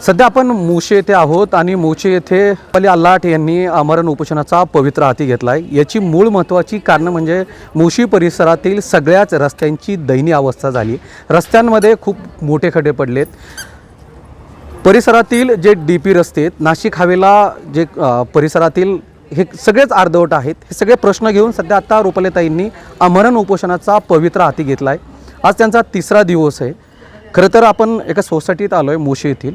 सध्या आपण मोशे येथे आहोत आणि मोशे येथे अली अल्लाट यांनी आमरण उपोषणाचा पवित्र हाती घेतला आहे याची मूळ महत्त्वाची कारणं म्हणजे मोशी परिसरातील सगळ्याच रस्त्यांची दयनीय अवस्था झाली. रस्त्यांमध्ये खूप मोठे खड्डे पडलेत. परिसरातील जे डी पी रस्ते आहेत नाशिक हवेला जे परिसरातील हे सगळेच अर्धवट आहेत. हे सगळे प्रश्न घेऊन सध्या आता रुपालीताईंनी आमरण उपोषणाचा पवित्र हाती घेतला आहे आज त्यांचा तिसरा दिवस आहे. खरं तर आपण एका सोसायटीत आलो आहे मोशी येथील.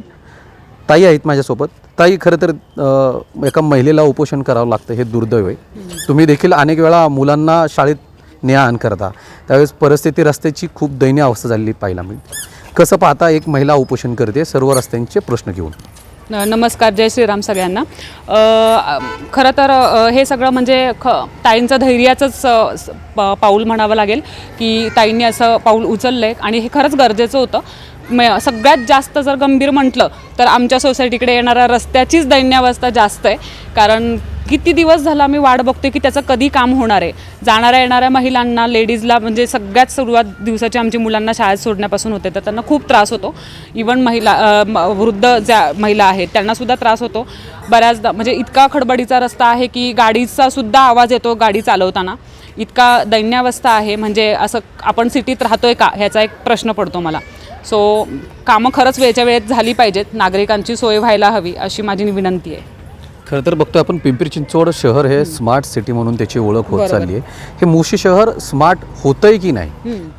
ताई आहेत माझ्यासोबत. ताई खरं तर एका महिलेला उपोषण करावं लागतं हे दुर्दैव आहे. तुम्ही देखील अनेक वेळा मुलांना शाळेत न्या आण करता. त्यावेळेस परिस्थिती रस्त्याची खूप दयनीय अवस्था झालेली पाहायला मिळते. कसं पाहता एक महिला उपोषण करते सर्व रस्त्यांचे प्रश्न घेऊन? नमस्कार जय श्रीराम सगळ्यांना. खरं तर हे सगळं म्हणजे ख ताईंचं धैर्याचंच स- प- पाऊल म्हणावं लागेल की ताईंनी असं पाऊल उचललं आहे आणि हे खरंच गरजेचं होतं. म सगळ्यात जास्त जर गंभीर म्हटलं तर आमच्या सोसायटीकडे येणाऱ्या रस्त्याचीच दैन्यावस्था जास्त आहे. कारण किती दिवस झाला आम्ही वाट बघतोय की त्याचं कधी काम होणार आहे? जाणाऱ्या येणाऱ्या महिलांना लेडीजला म्हणजे सगळ्यात सुरुवात दिवसाची आमची मुलांना शाळेत सोडण्यापासून होते. तर त्यांना खूप त्रास होतो. इवन महिला म- वृद्ध ज्या महिला आहेत त्यांनासुद्धा त्रास होतो. बऱ्याचदा म्हणजे इतका खडबडीचा रस्ता आहे की गाडीचा सुद्धा आवाज येतो गाडी चालवताना. इतका दैन्यावस्था आहे म्हणजे असं आपण सिटीत राहतोय का? ह्याचा एक प्रश्न पडतो मला. सो कामं खरंच वेळच्या वेळेत झाली पाहिजेत. नागरिकांची सोय व्हायला हवी अशी माझी विनंती आहे. खरं तर बघतोय आपण पिंपरी चिंचवड शहर हे स्मार्ट सिटी म्हणून त्याची ओळख होत चालली आहे. हे मोशी शहर स्मार्ट होतंय की नाही?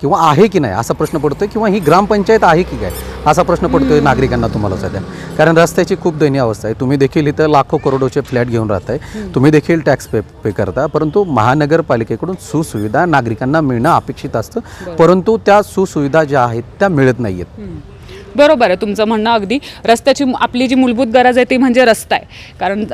किंवा आहे की नाही? असा प्रश्न पडतोय किंवा ही ग्रामपंचायत आहे की काय? असा प्रश्न पडतोय नागरिकांना तुम्हाला सध्या. कारण रस्त्याची खूप दयनीय अवस्था आहे. तुम्ही देखील इथं लाखो करोडोचे फ्लॅट घेऊन राहताय. तुम्ही देखील टॅक्स पे पे करता. परंतु महानगरपालिकेकडून सुसुविधा नागरिकांना मिळणं अपेक्षित असतं. परंतु त्या सुसुविधा ज्या आहेत त्या मिळत नाही आहेत बरोबर आहे तुमचं म्हणणं अगदी. रस्त्याची आपली जी मूलभूत गरज आहे ती म्हणजे रस्ता आहे. कारण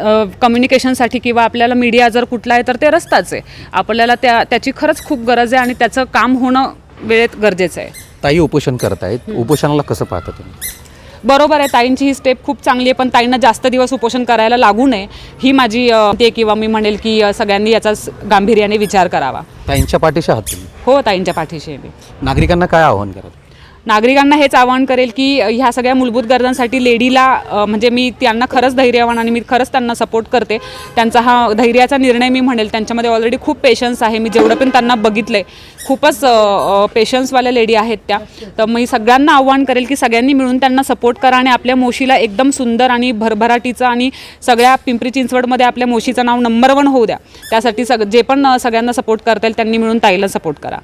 कम्युनिकेशनसाठी किंवा आपल्याला मीडिया जर कुठला आहे तर ते रस्ताच आहे. आपल्याला त्या त्याची खरंच खूप गरज आहे आणि त्याचं काम होणं वेळेत गरजेचं आहे. ताई उपोषण करतायत. उपोषणाला कसं पाहता तुम्ही? बरोबर आहे ताईंची ही स्टेप खूप चांगली आहे पण ताईंना जास्त दिवस उपोषण करायला लागू नये. ही माझी ते किंवा मी म्हणेल की सगळ्यांनी याचा गांभीर्याने विचार करावा. ताईंच्या पाठीशी आहात तुम्ही? हो ताईंच्या पाठीशी आहे मी. नागरिकांना काय आव्हान करत नागरिकांना हेच आवाहन करेल की ह्या सगळ्या मूलभूत गरजांसाठी लेडीला म्हणजे मी त्यांना खरंच धैर्यवान आणि मी खरंच त्यांना सपोर्ट करते. त्यांचा हा धैर्याचा निर्णय मी म्हणेल. त्यांच्यामध्ये ऑलरेडी खूप पेशन्स आहे. मी जेवढं पण त्यांना बघितलं आहे खूपच पेशन्सवाल्या लेडी आहेत त्या. तर मी सगळ्यांना आव्हान करेल की सगळ्यांनी मिळून त्यांना सपोर्ट करा आणि आपल्या मोशीला एकदम सुंदर आणि भरभराटीचं आणि सगळ्या पिंपरी चिंचवडमध्ये आपल्या मोशीचं नाव नंबर वन होऊ द्या. त्यासाठी सग जे पण सगळ्यांना सपोर्ट करता येईल त्यांनी मिळून ताईला सपोर्ट करा.